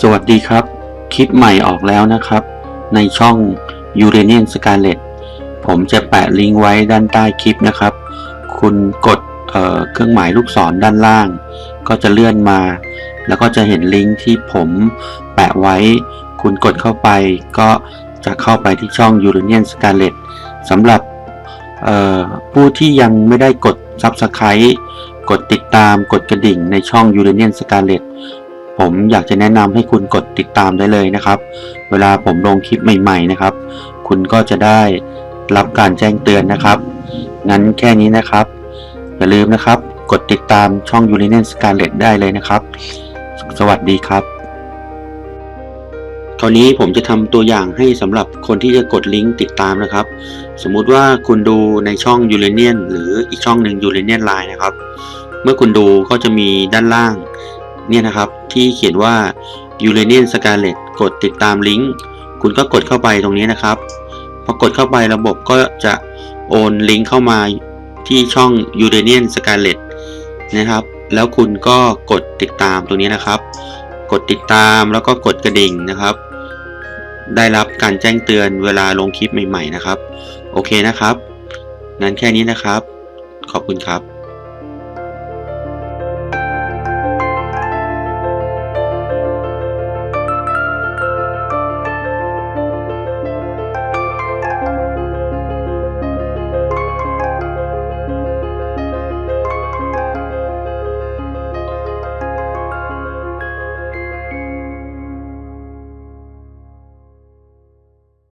สวัสดีครับ คลิปใหม่ออกแล้วนะครับ ในช่อง Uranian Scarlet ผมจะแปะลิงก์ไว้ด้านใต้คลิปนะครับ คุณกดเเครื่องหมายลูกศรด้านล่าง ก็จะเลื่อนมา แล้วก็จะเห็นลิงก์ที่ผมแปะไว้ คุณกดเข้าไปก็จะเข้าไปที่ช่อง Uranian Scarlet สำหรับผู้ที่ยังไม่ได้กด Subscribe กดติดตามกดกระดิ่งในช่อง Uranian Scarlet ผมอยากจะแนะนำให้คุณกดติดตามได้เลยนะครับ เวลาผมลงคลิปใหม่ ๆนะครับ คุณก็จะได้รับการแจ้งเตือนนะครับ งั้นแค่นี้นะครับ อย่าลืมนะครับ กดติดตามช่อง Uranian Scarlet ได้เลยนะครับ สวัสดีครับตอนนี้ผมจะทำตัวอย่างให้สำหรับคนที่จะกดลิงก์ติดตามนะครับ สมมุติว่าคุณดูในช่อง Uranian หรืออีกช่องหนึ่ง Uranian Line นะครับ เมื่อคุณดูก็จะมีด้านล่าง เนี่ยนะครับที่เขียนว่า Uranian Scarlet กดติดตามลิงก์คุณก็กดเข้าไปตรงนี้นะครับพอกดเข้าไประบบก็จะโอนลิงก์เข้ามาที่ช่อง Uranian Scarlet นะครับ แล้วคุณก็กดติดตามตรงนี้นะครับ กดติดตามแล้วก็กดกระดิ่งนะครับ ได้รับการแจ้งเตือนเวลาลงคลิปใหม่ ๆ นะครับ โอเคนะครับงั้นแค่นี้นะครับ ขอบคุณครับ